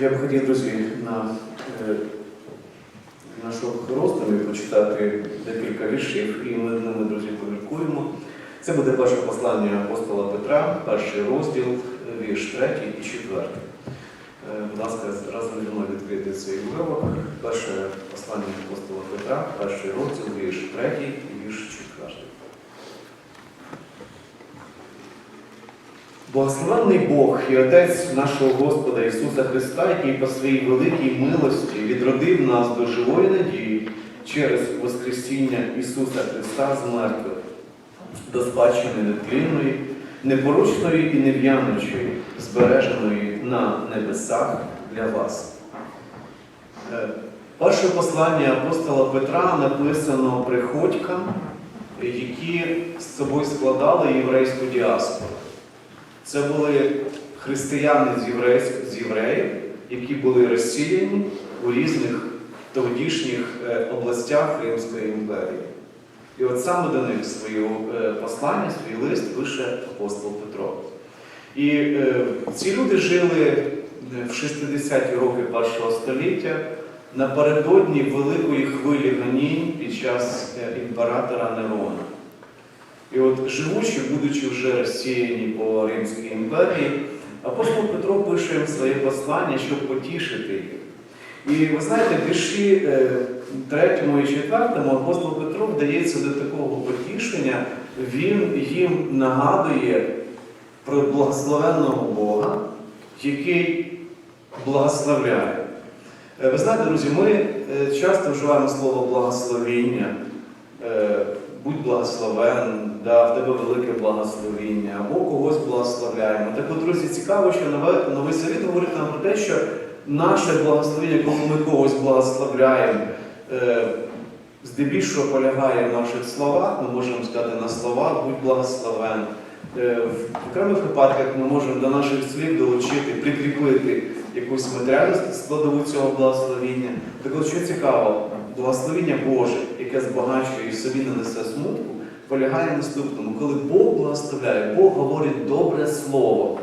Я б хотів, друзі, на е, нашому роздумі прочитати декілька віршів, і ми ними, друзі, поміркуємо. Це буде перше послання апостола Петра, перший розділ, вірш третій і четвертий. Е, Будь ласка, разом зі мною відкрити цей уривок. Перше послання апостола Петра, перший розділ, вірш третій і вірш четвертий. Благословенний Бог і Отець нашого Господа Ісуса Христа, який по своїй великій милості відродив нас до живої надії через Воскресіння Ісуса Христа з мертвих, до спадщини нетлінної, непорочної і нев'яночої, збереженої на небесах для вас. Е, Перше послання апостола Петра написано приходькам, які з собою складали єврейську діаспору. Це були християни з, єврейськ- з євреїв, які були розсіяні у різних тодішніх е, областях Римської імперії. І от саме до них своє е, послання, свій лист пише апостол Петро. І е, ці люди жили е, в 60-ті роки першого століття напередодні великої хвилі гонінь під час імператора Нерона. І от живучи, будучи вже розсіяні по Римській імперії, апостол Петро пише їм своє послання, щоб потішити їх. І ви знаєте, вірші е, третьому і четвертому апостол Петро вдається до такого потішення, він їм нагадує про благословенного Бога, який благословляє. Е, Ви знаєте, друзі, ми е, часто вживаємо слово благословіння. Будь благословен, да, в тебе велике благословіння, або когось благословляємо. Так от, друзі, цікаво, що нове- новий Завіт говорить нам про те, що наше благословіння, коли ми когось благословляємо, е, здебільшого полягає в наших словах, ми можемо сказати на словах, будь благословен. Е, В окремих випадках ми можемо до наших слів долучити, прикріпити якусь матеріальну складову цього благословіння. Так от, що цікаво, благословіння Боже, яке збагачує і собі не несе смутку, полягає наступному. Коли Бог благословляє, Бог говорить добре слово.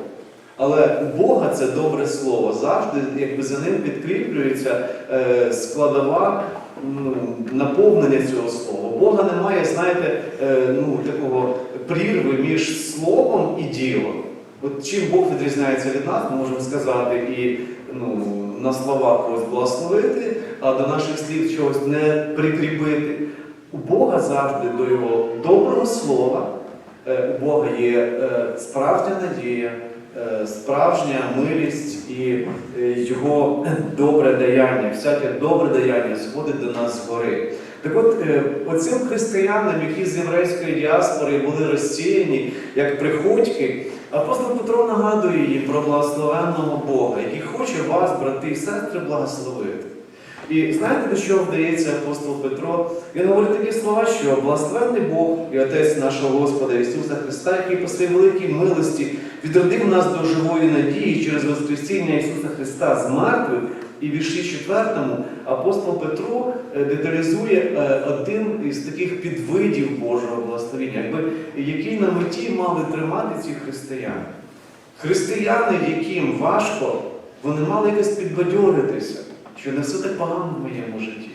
Але у Бога це добре слово завжди, якби за ним підкріплюється е, складова ну, наповнення цього слова. Бога немає, знаєте, е, ну, такого прірви між словом і ділом. От чим Бог відрізняється від нас, ми можемо сказати і ну, на слова когось благословити, а до наших слів чогось не прикріпити. У Бога завжди до Його доброго слова, е, у Бога є е, справжня надія, е, справжня милість і Його добре даяння, всяке добре даяння сходить до нас згори. Так от, оцим християнам, які з єврейської діаспори були розсіяні, як приходьки, апостол Петро нагадує їм про благословенного Бога, який хоче вас, брати і сестри, благословити. І знаєте, до чого вдається апостол Петро? Він говорить такі слова, що благословенний Бог і Отець нашого Господа Ісуса Христа, який по своїй великій милості відродив нас до живої надії через Воскресіння Ісуса Христа з мертвих, і в вірші четвертому апостол Петро е, деталізує е, один із таких підвидів Божого благословення, який на меті мали тримати ці християни. Християни, яким важко, вони мали якось підбадьоритися, що не все так погано в моєму житті.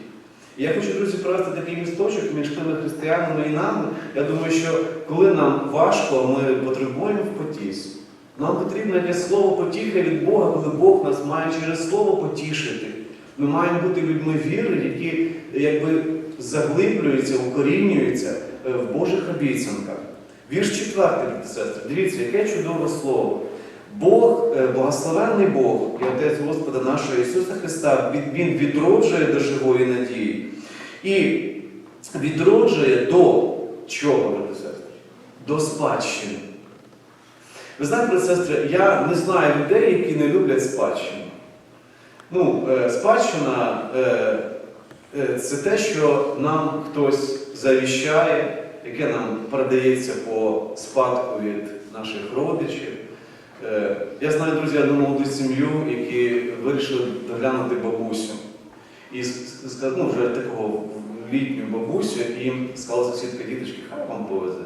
І я хочу, друзі, провести такий місточок між тими християнами і нами. Я думаю, що коли нам важко, ми потребуємо в потісі. Нам потрібно якесь слово потіхи від Бога, коли Бог нас має через слово потішити. Ми маємо бути людьми віри, які якби заглиблюються, укорінюються е, в Божих обіцянках. Вірш четвертий, сестри. Дивіться, яке чудове слово. Бог, е, благословенний Бог і Отець Господа нашого Ісуса Христа, Він- відроджує до живої надії. І відроджує до чого, брати сестри? До спадщини. Ви знаєте, брати сестри, я не знаю людей, які не люблять спадщину. Ну, е, спадщина е, це те, що нам хтось завіщає, яке нам передається по спадку від наших родичів. Е, Я знаю, друзі, одну молоду сім'ю, які вирішили доглянути бабусю. І ну, вже такого літню бабусю, і сказала сусідка діточки, хай вам повезе.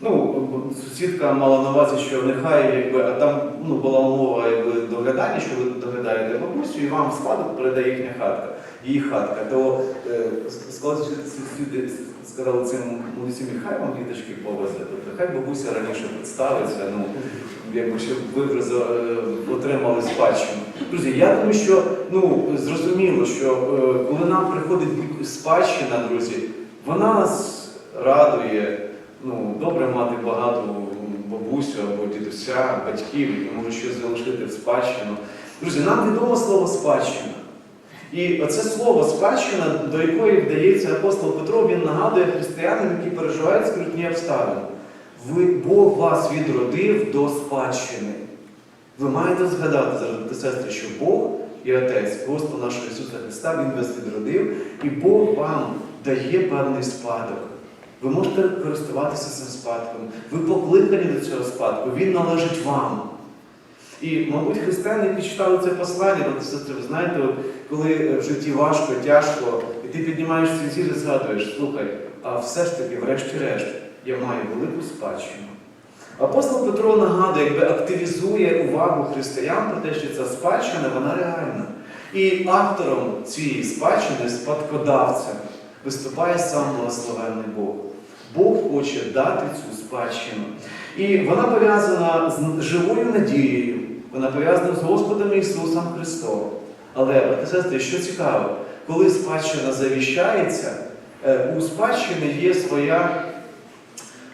Ну, сусідка мала на увазі, що нехай, якби, а там ну, була умова доглядання, що ви доглядаєте бабусю, і вам спадок передає їхня хатка, її хатка. То е, сказали, що сказали цим Мусімі, хай вам діточки повезе, тобто хай бабуся раніше представиться, ну, якби щоб ви вже е, отримали спадщину. Друзі, я думаю, що ну, зрозуміло, що е, коли нам приходить спадщина, друзі, вона нас радує. Ну, добре мати багату бабусю або дідуся, батьків, які можуть щось залишити в спадщину. Друзі, нам відомо слово спадщина. І оце слово спадщина, до якої вдається апостол Петро, він нагадує християнам, які переживають скрутні обставини. Ви, Бог вас відродив до спадщини. Ви маєте згадати, і сестри, що Бог і Отець, Господа нашого Ісуса Христа, Він вас відродив, і Бог вам дає певний спадок. Ви можете користуватися цим спадком. Ви покликані до цього спадку, він належить вам. І, мабуть, християни, які читали це послання, сестри, ви знаєте, от коли в житті важко, тяжко, і ти піднімаєш ці зір і згадуєш, слухай, а все ж таки, врешті-решт, я маю велику спадщину. Апостол Петро нагадує, якби активізує увагу християн про те, що ця спадщина, вона реальна. І автором цієї спадщини, спадкодавцем, виступає сам благословенний Бог. Бог хоче дати цю спадщину. І вона пов'язана з живою надією, вона пов'язана з Господом Ісусом Христом. Але, сестри, що цікаво, коли спадщина завіщається, е, у спадщини є своя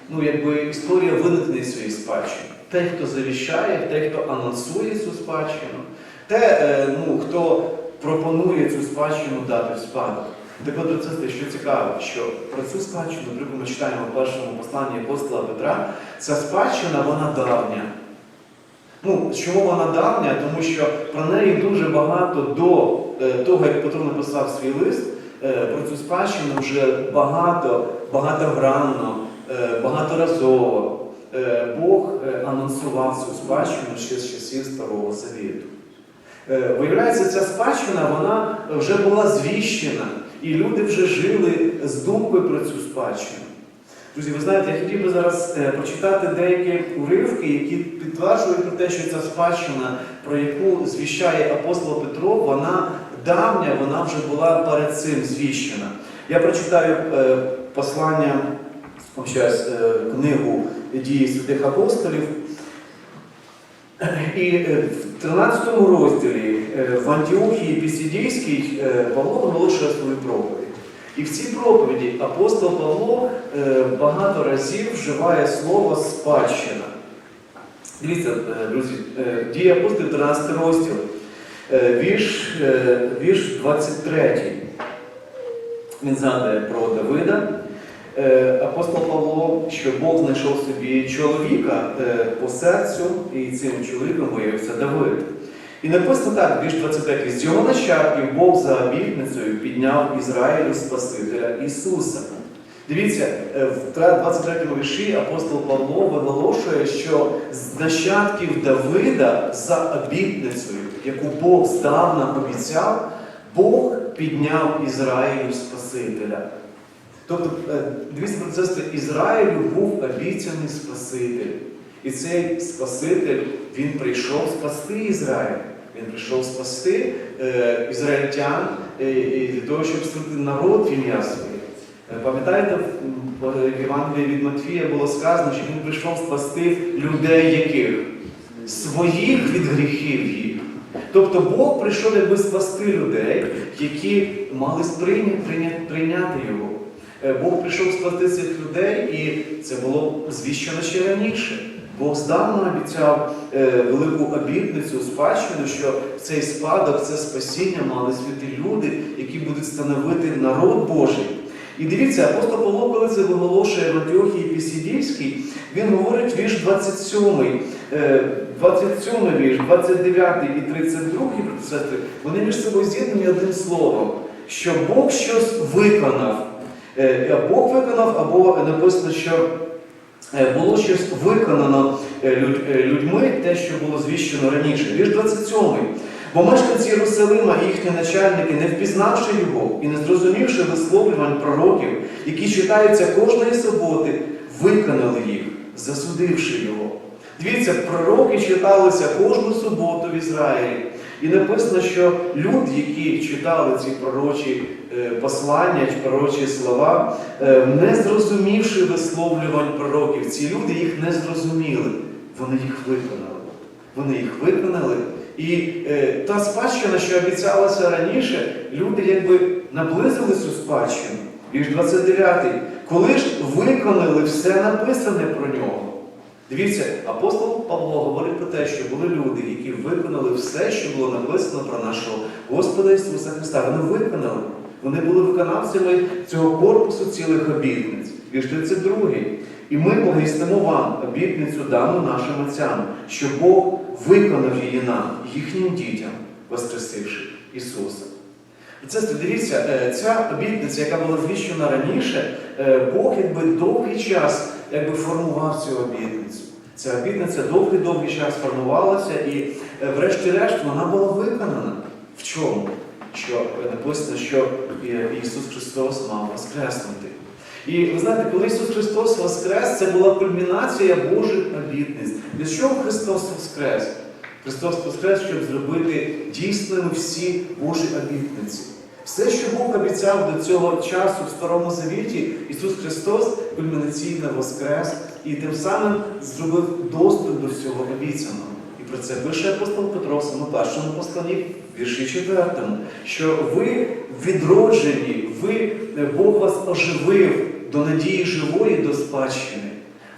ну, якби, історія виникнення цієї спадщини. Той, хто завіщає, той, хто анонсує цю спадщину, те, е, ну, хто пропонує цю спадщину дати в спадок. Так от, і що цікаво, що про цю спадщину, наприклад, ми читаємо в першому посланні апостола Петра, ця спадщина, вона давня. Ну, чому вона давня? Тому що про неї дуже багато до е, того, як Петро написав свій лист, е, про цю спадщину вже багато, багатогранно, е, багаторазово Бог анонсував цю спадщину ще з часів Старого Завіту. Виявляється, ця спадщина вона вже була звіщена, і люди вже жили з думкою про цю спадщину. Друзі, ви знаєте, я хотів би зараз е, прочитати деякі уривки, які підтверджують про те, що ця спадщина, про яку звіщає апостол Петро, вона давня, вона вже була перед цим звіщена. Я прочитаю е, послання, щас, е, книгу дії святих апостолів. І в 13 розділі в Антіохії Пісідійській Павло оголошує свою проповідь. І в цій проповіді апостол Павло е, багато разів вживає слово спадщина. Дивіться, е, друзі, е, дії апостолів 13 розділ, вірш, вірш 23. Він згадує про Давида. Апостол Павло, що Бог знайшов собі чоловіка по серцю, і цим чоловіком виявився Давид. І написано так, вірш 23. З його нащадків Бог за обітницею підняв Ізраїлю Спасителя Ісуса. Дивіться, е, в 23 вірші апостол Павло виголошує, що з нащадків Давида за обітницею, яку Бог здавна обіцяв, Бог підняв Ізраїлю Спасителя. Тобто, е, дивіться про це, Ізраїлю був обіцяний Спаситель. І цей Спаситель, він прийшов спасти Ізраїль. Він прийшов спасти е, ізраїльтян е, і для того, щоб спасти народ в ім'я своє. Е, Пам'ятаєте, в Євангелії від Матфія було сказано, що він прийшов спасти людей яких? Своїх від гріхів їх. Тобто Бог прийшов якби спасти людей, які мали сприйняти, прийняти, прийняти його. Е, Бог прийшов спасти цих людей, і це було звіщено ще раніше. Бог здавна обіцяв е, велику обітницю, спадщину, що цей спадок, це спасіння мали святі люди, які будуть становити народ Божий. І дивіться, апостол Павло, коли це виголошує в Антіохії Пісідійській, він говорить вірш 27, е, 27 вірш, 29 і 32, брати і сестри, вони між собою з'єднані одним словом, що Бог щось виконав. Е, Бог виконав, або написано, що е, було щось виконано е, е, людьми, те, що було звіщено раніше. Вірш 27. Бо мешканці Єрусалима і їхні начальники, не впізнавши його і не зрозумівши висловлювань пророків, які читаються кожної суботи, виконали їх. засудивши його. Дивіться, пророки читалися кожну суботу в Ізраїлі. І написано, що люди, які читали ці пророчі е, послання пророчі слова, е, не зрозумівши висловлювань пророків, ці люди їх не зрозуміли. Вони їх виконали. Вони їх виконали. І е, та спадщина, що обіцялася раніше, люди якби наблизили цю спадщину. Вірш 29. Коли ж виконали все написане про нього. Дивіться, апостол Павло говорить про те, що були люди, які виконали все, що було написано про нашого Господа Ісуса Христа. Вони виконали. Вони були виконавцями цього корпусу цілих обітниць. Вірш 32. І ми благістимо вам обітницю дану нашим отцям, що Бог виконав її нам, їхнім дітям, воскресивши Ісуса. І це дивіться, е, ця обітниця, яка була звіщена раніше, е, Бог якби довгий час якби формував цю обітницю. Ця обітниця довгий-довгий час формувалася, і е, врешті-решт вона була виконана. В чому? Що е, написано, що е, Ісус Христос мав воскреснути. І ви знаєте, коли Ісус Христос воскрес, це була кульмінація Божих обітниць. Для чого Христос воскрес? Христос воскрес, щоб зробити дійсними всі Божі обітниці. Все, що Бог обіцяв до цього часу в Старому Завіті, Ісус Христос кульмінаційно воскрес і тим самим зробив доступ до всього обіцяного. І про це пише апостол Петро в своєму першому посланні, вірші 4, що ви відроджені, ви, е, Бог вас оживив до надії живої, до спадщини.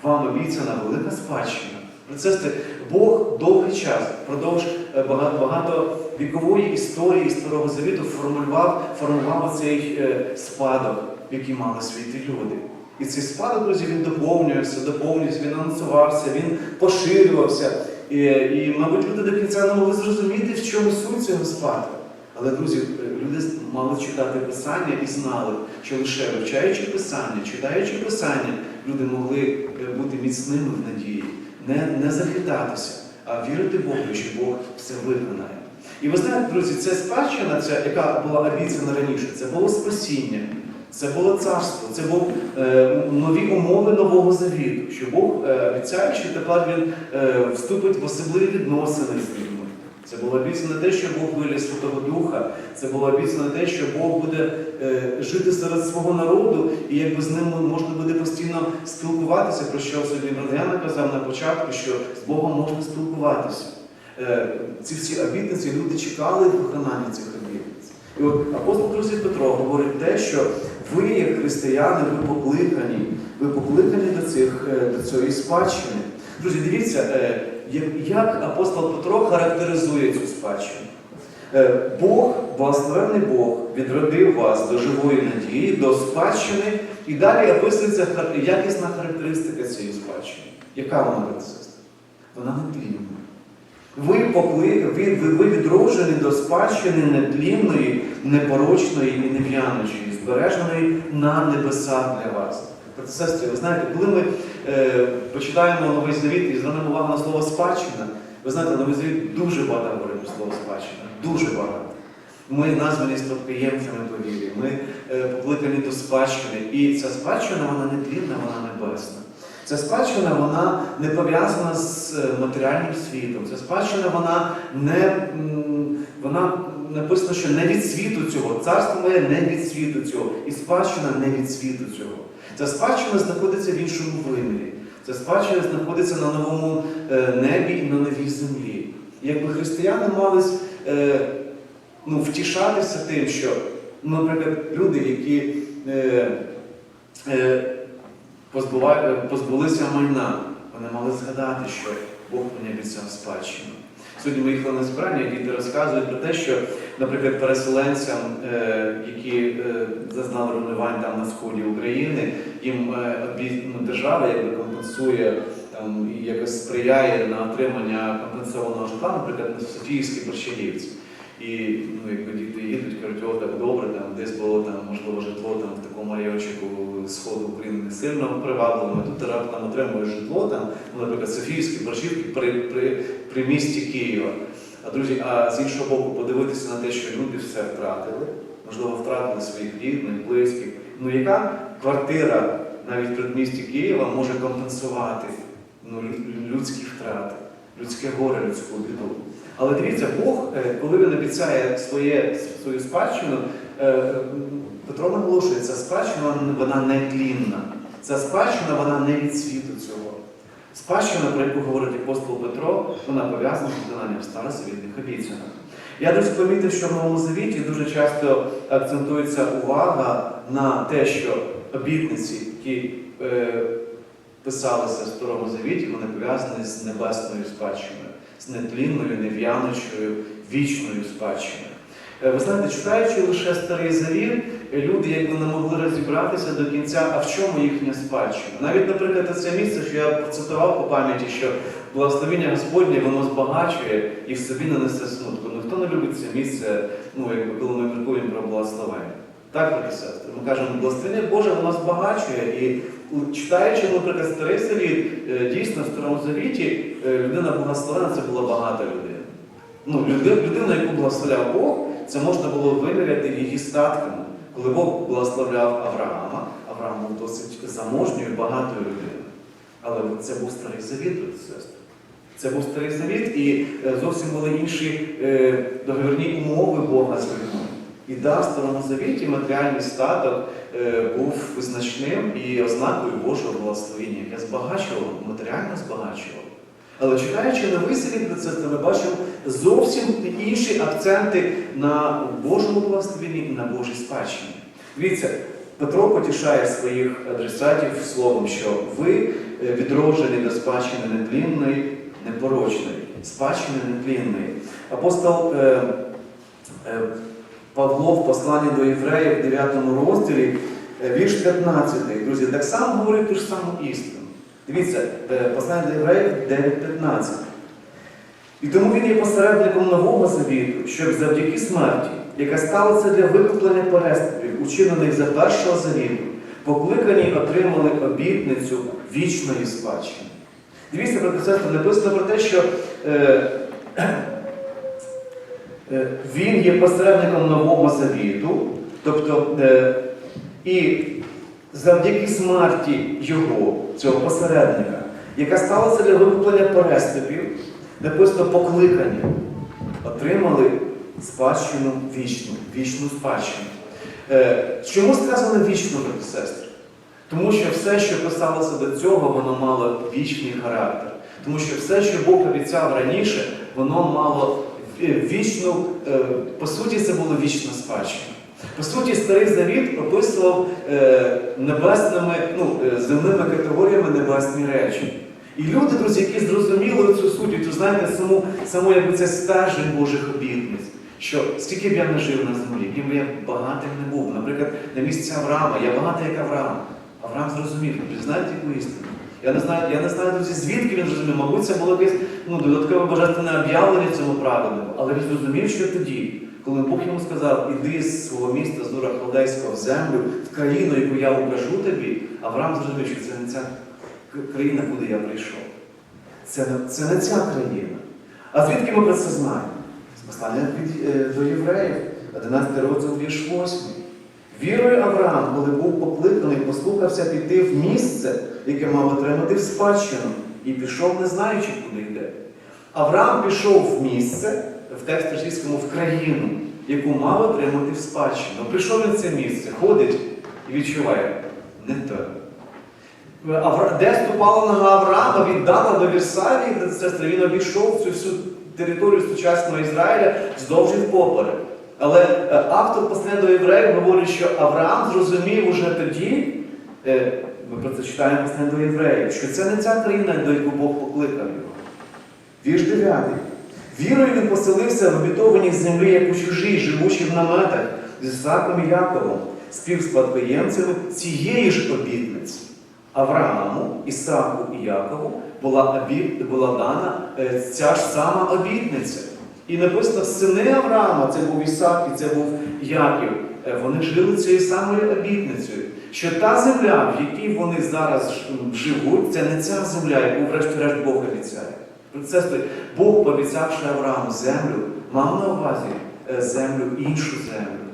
Вам обіцяна велика спадщина. Про це це Бог довгий час, впродовж е, багато, багато вікової історії Старого Завіту формував, формував цей е, спадок, який мали світи люди. І цей спадок, друзі, він доповнювався, доповнювався, він анонсувався, він поширювався. І, і, мабуть, люди до кінця не могли зрозуміти, в чому суть цього спадку. Але, друзі, люди мали читати Писання і знали, що лише вивчаючи Писання, читаючи Писання, люди могли е, бути міцними в надії, не, не захитатися, а вірити Богу, що Бог все виконає. І ви знаєте, друзі, ця спадщина, ця, яка була обіцяна раніше, це було спасіння, це було царство, це були е, нові умови Нового Завіту, що Бог е, обіцяє, що тепер Він е, вступить в особливі відносини з людьми. Це було обіцяно те, що Бог вилє Святого Духа, це було обіцяно те, що Бог буде е, жити серед свого народу, і якби з ним можна буде постійно спілкуватися, про що сьогодні Брадяна казав на початку, що з Богом можна спілкуватися. Е, ці всі обітниці люди чекали виконання цих обітниць. І от апостол друзі Петро говорить те, що ви, як християни, ви покликані, ви покликані до, цих, е, до цієї спадщини. Друзі, дивіться, е, як, апостол Петро характеризує цю спадщину. Е, Бог, благословенний Бог, відродив вас до живої надії, до спадщини, і далі описується якісна характеристика цієї спадщини. Яка вона сестри? Вона нетлінна. Ви, покли... ви, ви відроджені до спадщини нетлінної, непорочної і нев'яночої, збереженої на небесах для вас. Сестри, ви знаєте, коли ми е, почитаємо Новий Завіт і звернемо увагу на слово спадщина, ви знаєте, Новий Завіт дуже багато говорить про слово спадщина. Дуже багато. Ми названі спадкоємцями по вірі, ми е, покликані до спадщини. І ця спадщина, вона не тлінна, вона небесна. Ця спадщина вона не пов'язана з е, матеріальним світом. Ця спадщина вона не вона написано, що не від світу цього. Царство моє не від світу цього. І спадщина не від світу цього. Ця спадщина знаходиться в іншому вимірі. Ця спадщина знаходиться на новому е, небі і на новій землі. Якби християни мали е, ну, втішатися тим, що, наприклад, люди, які е, позбулися майна, вони мали згадати, що Бог мені обіцяв спадщину. Сьогодні ми їхали на збирання, діти розказують про те, що, наприклад, переселенцям, е, які е, зазнали руйнувань там на сході України, їм е, ну, держава якби компенсує там і якось сприяє на отримання компенсованого житла, наприклад, на Софіївській Борщагівці. І ну, якби діти їдуть, кажуть, о, так добре, там десь було там, можливо, житло там в такому райончику сходу України не сильно привабливо. Тут ти раптом отримуєш житло, там, ну, наприклад, Софіївські борщівки при, при, при місті Києва. А друзі, а з іншого боку, подивитися на те, що люди все втратили, можливо, втратили своїх рідних, близьких. Ну яка квартира навіть в предмісті Києва може компенсувати ну, людські втрати, людське горе, людську біду. Але дивіться, Бог, е, коли він обіцяє своє, свою спадщину, е, Петро наголошує, ця спадщина вона не тлінна. Ця спадщина вона не від світу цього. Спадщина, про яку говорить апостол Петро, вона пов'язана з виконанням старозавітних обіцянок. Я дуже помітив, що в Новому Завіті дуже часто акцентується увага на те, що обітниці, які е, писалися в Старому Завіті, вони пов'язані з небесною спадщиною, з нетлінною, нев'яночою, вічною спадщиною. Е, Ви знаєте, читаючи лише Старий Завіт, люди якби не могли розібратися до кінця, а в чому їхня спадщина. Навіть, наприклад, це місце, що я процитував по пам'яті, що благословення Господнє воно збагачує і в собі не несе смутку. Ну хто не любить це місце, ну якби коли ми міркуємо про благословення? Так, брати сестри, ми кажемо, благословення Боже воно збагачує. І читаючи, наприклад, старий завіт, е, дійсно в старому завіті е, людина благословена це була багата людина. Ну, людина, яку благословляв Бог, це можна було виміряти її статками. Коли Бог благословляв Авраама, Авраам був досить заможньою, багатою людиною. Але це був старий завіт, сестри. Це був старий завіт, і е, зовсім були інші е, договірні умови Бога з людьми. І да, в старому завіті матеріальний статок е, був визначним і ознакою Божого благословення, яке збагачувало, матеріально збагачувало. Але читаючи новий завіт про це, ми бачимо зовсім інші акценти на Божому благословенні і на Божій спадщині. Дивіться, Петро потішає своїх адресатів словом, що ви е, відроджені до спадщини нетлінної, непорочної, спадщини нетлінної. Апостол е, е, Павло в посланні до євреїв в 9 розділі, е, вірш 15, друзі, так само говорить ту ж саму істину. Дивіться, е, послання до євреїв 9.15. І тому він є посередником нового завіту, щоб завдяки смерті, яка сталася для викуплення переступів, учинених за першого завіту, покликані отримали обітницю вічної спадщини. Дивіться, і сестри, написано про те, що е, е, він є посередником нового завіту, тобто е, і завдяки смерті його, цього посередника, яка сталася для викуплення переступів, написано покликані, отримали спадщину вічну, вічну спадщину. Е, Чому сказано вічно, брати сестри? Тому що все, що писалося до цього, воно мало вічний характер. Тому що все, що Бог обіцяв раніше, воно мало вічну, е, по суті, це було вічна спадщина. По суті, старий завіт описував е, небесними, ну, е, земними категоріями небесні речі. І люди, друзі, які зрозуміли цю суть, то знаєте, саму, саму якби це стержень Божих обітниць. Що скільки б я не жив на землі, яким я багатим не був. Наприклад, на місці Авраама, я багатий як Авраам. Авраам зрозумів, ви знаєте яку істину? Я не знаю, я не знаю, друзі, звідки він зрозумів. Мабуть, це було якесь ну, додаткове божественне об'явлення цьому правильному. Але він зрозумів, що тоді, коли Бог йому сказав, іди з свого міста, з Дура Халдейського в землю, в країну, яку я укажу тобі, Авраам зрозумів, що це не ця країна, куди я прийшов. Це це не ця країна. А звідки ми про це знаємо? З послання е, до євреїв, 11 розділ вірш 8. Вірою Авраам, коли був покликаний, послухався піти в місце, яке мав отримати в спадщину, і пішов, не знаючи, куди йде. Авраам пішов в місце, в тексті російському, в країну, яку мав отримати в спадщину. Прийшов він це місце, ходить і відчуває, не те. Де ступала нога Авраама, віддана до Вірсавії, сестри, він обійшов цю всю територію сучасного Ізраїля вздовж впоперек. Але е, автор послання до євреїв говорить, що Авраам зрозумів уже тоді, е, ми про це читаємо послання до євреїв, що це не ця країна, до яку Бог покликав його. Вірш 9. Вірою він поселився в обітованій землі, як у чужій, живучи в наметах з Ісаком і Яковом, співспадкоємцями цієї ж обітниці. Аврааму, Ісаку і Якову була, була дана е, ця ж сама обітниця. І написано, сини Авраама, це був Ісак і це був Яків, е, вони жили цією самою обітницею. Що та земля, в якій вони зараз живуть, це не ця земля, яку врешті-решт Бог обіцяє. Сестри, Бог, пообіцявши Аврааму землю, мав на увазі е, землю, іншу землю.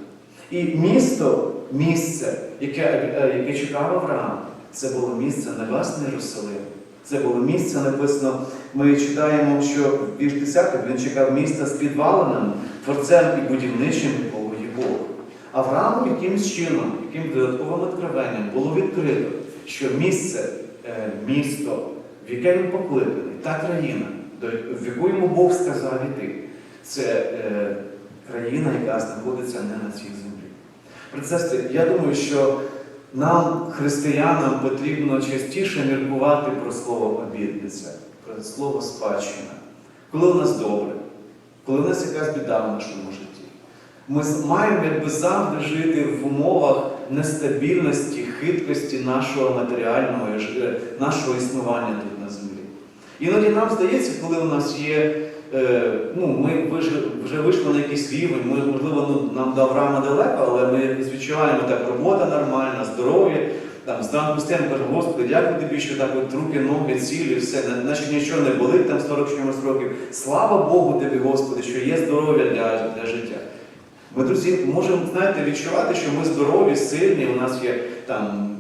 І місто, місце, яке, е, яке чекав Авраам, це було місце Небесний Єрусалим. Це було місце, написано, ми читаємо, що в вірш 10 він чекав місця з підваленим, творцем і будівничим якого є Бог. Аврааму якимсь чином, яким додатковим откровенням було відкрито, що місце, е, місто, в яке він покликаний, та країна, в яку йому Бог сказав іти, це е, країна, яка знаходиться не на цій землі. Брати, я думаю, що нам, християнам, потрібно частіше міркувати про слово обітниця, про слово спадщина. Коли у нас добре, коли у нас якась біда в нашому житті. Ми маємо якби завжди жити в умовах нестабільності, хиткості нашого матеріального, нашого існування тут на землі. Іноді нам здається, коли у нас є, е, ну, ми виж- вже вийшли на якийсь рівень, ми, можливо, ну, нам до Авраама далеко, але ми відчуваємо так, робота нормальна, здоров'я. Там зранку встаємо, кажемо, Господи, дякую тобі, що так от руки, ноги, цілі, все, наче нічого не болить там 40 чимось років. Слава Богу тобі, Господи, що є здоров'я для, для життя. Ми, друзі, можемо, знаєте, відчувати, що ми здорові, сильні, у нас є там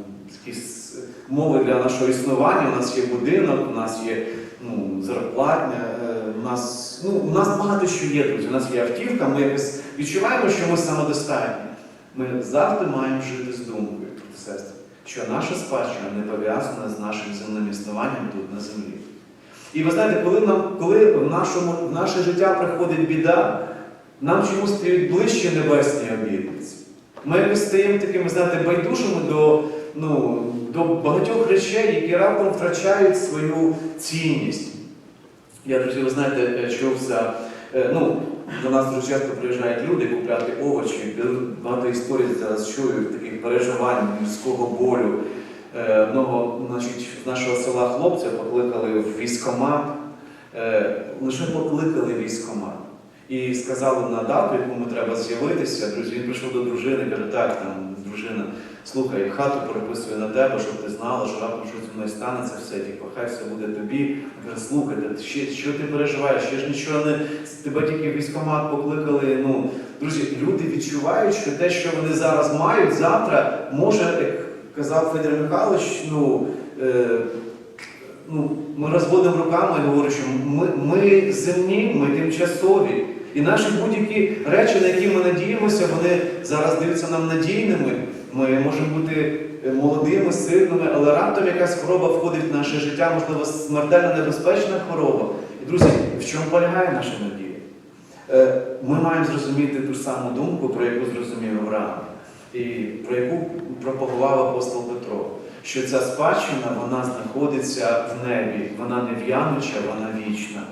якісь мови для нашого існування, у нас є будинок, у нас є ну, зарплатня, е, у нас, ну, у нас багато що є, друзі. У нас є автівка, ми якось відчуваємо, що ми самодостатні. Ми завжди маємо жити з думкою, сестри, що наша спадщина не пов'язана з нашим земним існуванням тут на землі. І ви знаєте, коли, нам, коли в, нашому, в наше життя приходить біда, нам чомусь стають ближче небесні обітниці. Ми якось стаємо такими, знаєте, байдужими до, ну, до багатьох речей, які раптом втрачають свою цінність. Я, друзі, ви знаєте, е, чувся, е, ну, до нас дуже часто приїжджають люди купляти овочі. Багато історій зараз чую, таких переживань, міського болю. Е, Одного значить, нашого села хлопця покликали в військкомат, е, лише покликали в військкомат. І сказали на дату, якому треба з'явитися. Друзі, він прийшов до дружини, каже, так, там дружина, слухай, хату переписує на тебе, щоб ти знала, що раптом щось мною станеться, все, типу, хай все буде тобі. Каже, слухай, ще, що ти переживаєш? Ще ж нічого не тебе тільки в військкомат покликали. Ну, друзі, люди відчувають, що те, що вони зараз мають, завтра може, як казав Федір Михайлович, ну. Е, ну, ми розводимо руками і говоримо, що ми, ми земні, ми тимчасові. І наші будь-які речі, на які ми надіємося, вони зараз даються нам надійними. Ми можемо бути е, молодими, сильними, але раптом якась хвороба входить в наше життя, можливо, смертельно небезпечна хвороба. І, друзі, в чому полягає наша надія? Е, Ми маємо зрозуміти ту саму думку, про яку зрозумів Авраам, і про яку пропагував апостол Петро що ця спадщина вона знаходиться в небі, вона не в'януча, вона вічна.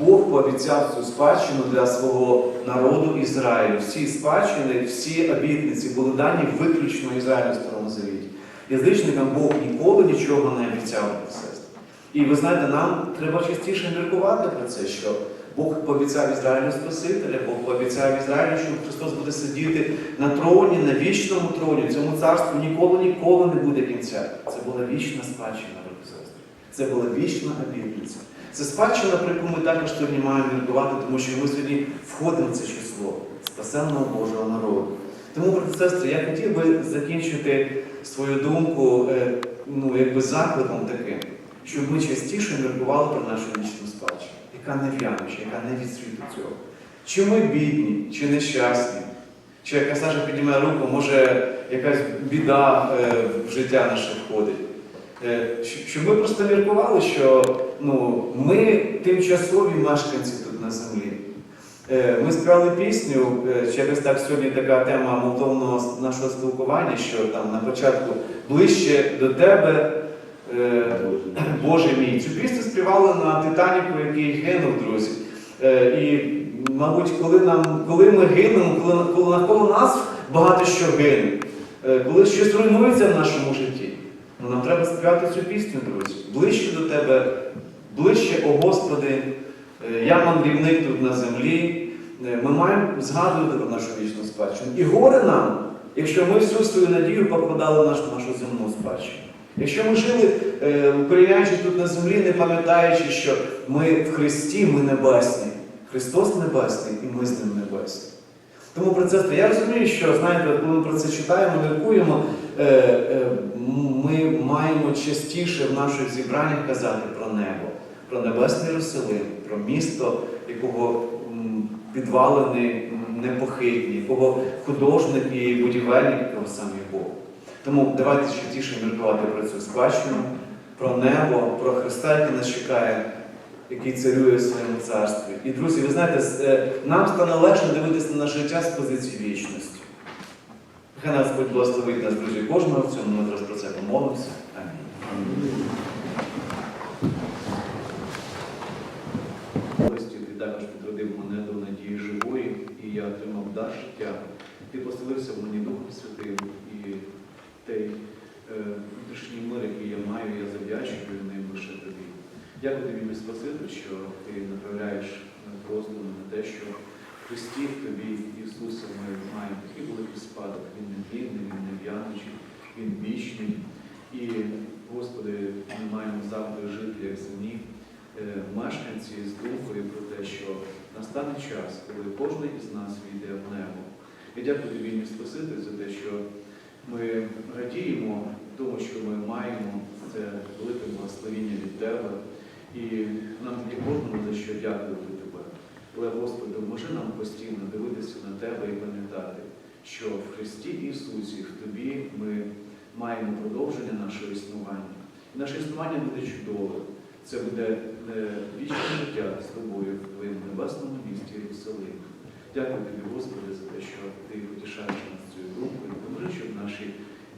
Бог пообіцяв цю спадщину для свого народу Ізраїлю. Всі спадщини, всі обітниці були дані виключно Ізраїлю в Старому Завіті. Язичникам Бог ніколи нічого не обіцяв сестри. І ви знаєте, нам треба частіше міркувати про це, що Бог пообіцяв Ізраїлю Спасителя, Бог пообіцяв Ізраїлю, що Христос буде сидіти на троні, на вічному троні. Цьому царству ніколи ніколи не буде кінця. Це була вічна спадщина, сестри. Це була вічна обітниця. Це спадщина, про яку ми також сьогодні маємо міркувати, тому що ми сьогодні входимо в це число спасенного Божого народу. Тому, брати сестри, я хотів би закінчити свою думку е, ну, якби закликом таким, щоб ми частіше міркували про нашу вічну спадщину, яка не в'януча, яка не від світу цього. Чи ми бідні, чи нещасні, чи яка Саша піднімає руку, може якась біда е, в життя наше входить. Е, Щоб ми просто міркували, що ну, ми тимчасові мешканці тут на землі. Е, Ми співали пісню, е, через так сьогодні така тема молитовного нашого спілкування, що там на початку ближче до тебе, Боже мій. Цю пісню співали на Титаніку, який гинув, друзі. І, мабуть, коли, нам, коли ми гинемо, коли, навколо нас багато що гине, коли щось руйнується в нашому житті, ну, нам треба співати цю пісню, друзі. Ближче до тебе, ближче, о Господи, е, я мандрівник тут на землі. Е, Ми маємо згадувати про нашу вічну спадщину. І горе нам, якщо ми всю свою надію покладали нашу, нашу земну спадщину. Якщо ми жили, е, тут на землі, не пам'ятаючи, що ми в Христі, ми небесні. Христос небесний і ми з ним небесні. Тому про це я розумію, що знаєте, коли ми про це читаємо, міркуємо, ми маємо частіше в наших зібраннях казати про небо, про небесний Єрусалим, про місто, якого підвалини непохитні, якого художник і будівельник, якого сам є Бог. Тому давайте частіше міркувати про цю спадщину, про небо, про Христа, який нас чекає, який царює в своєму царстві. І, друзі, ви знаєте, е, нам стане легше дивитися на життя з позиції вічності. Хай нас Господь благословить нас, друзі, кожного в цьому. Ми зараз про це помолимося. Амінь. Ти також підродив мене до надії живої, і я отримав дар життя. Ти поселився в мені Духом Святим, і той е, внутрішній мир, який я маю, я завдячую ним лише тобі. Дякую тобі, мій Спаситель, що ти направляєш роздуми на те, що в Христі в тобі, Ісусе, ми маємо такий великий спадок. Він не тлінний, він не в'янучий, він вічний. І, Господи, ми маємо завжди жити як земні е, мешканці з думкою про те, що настане час, коли кожен із нас війде в небо. І дякую тобі, мій Спаситель, за те, що ми радіємо тому, що ми маємо це велике благословіння від Тебе. І нам тоді кожному за що дякувати. Але, Господи, допоможи нам постійно дивитися на Тебе і пам'ятати, що в Христі Ісусі, в Тобі ми маємо продовження нашого існування. І наше існування буде чудове. Це буде е, вічне життя з тобою в твоєму небесному місті Єрусалимі. Дякую тобі, Господи, за те, що ти потішаєш нас цією думкою. Допоможи, щоб наші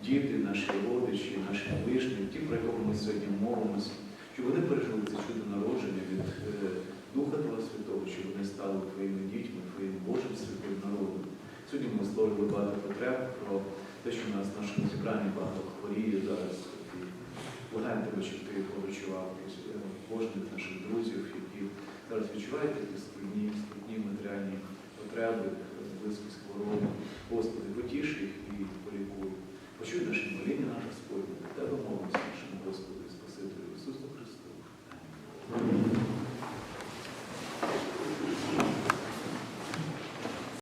діти, наші родичі, наші ближні, ті, про якого ми сьогодні мовимося, щоб вони пережили це чудо народження від е, Духа Твого Святого, щоб вони стали Твоїми дітьми, Твоїм Божим святим народом. Сьогодні ми словили багато потреб про те, що в нас в нашому зібранні багато хворіє зараз. Благаємо тебе, щоб ти поручував, кожних наших друзів, які зараз відчувають такі складні, складні матеріальні потреби, близькість хвороби. Господи, потіш їх і полікуй. Почуй наші моління, наша сподівання. Тебе молимося нашому Господу і Спасителю Ісусу Христу. Амінь.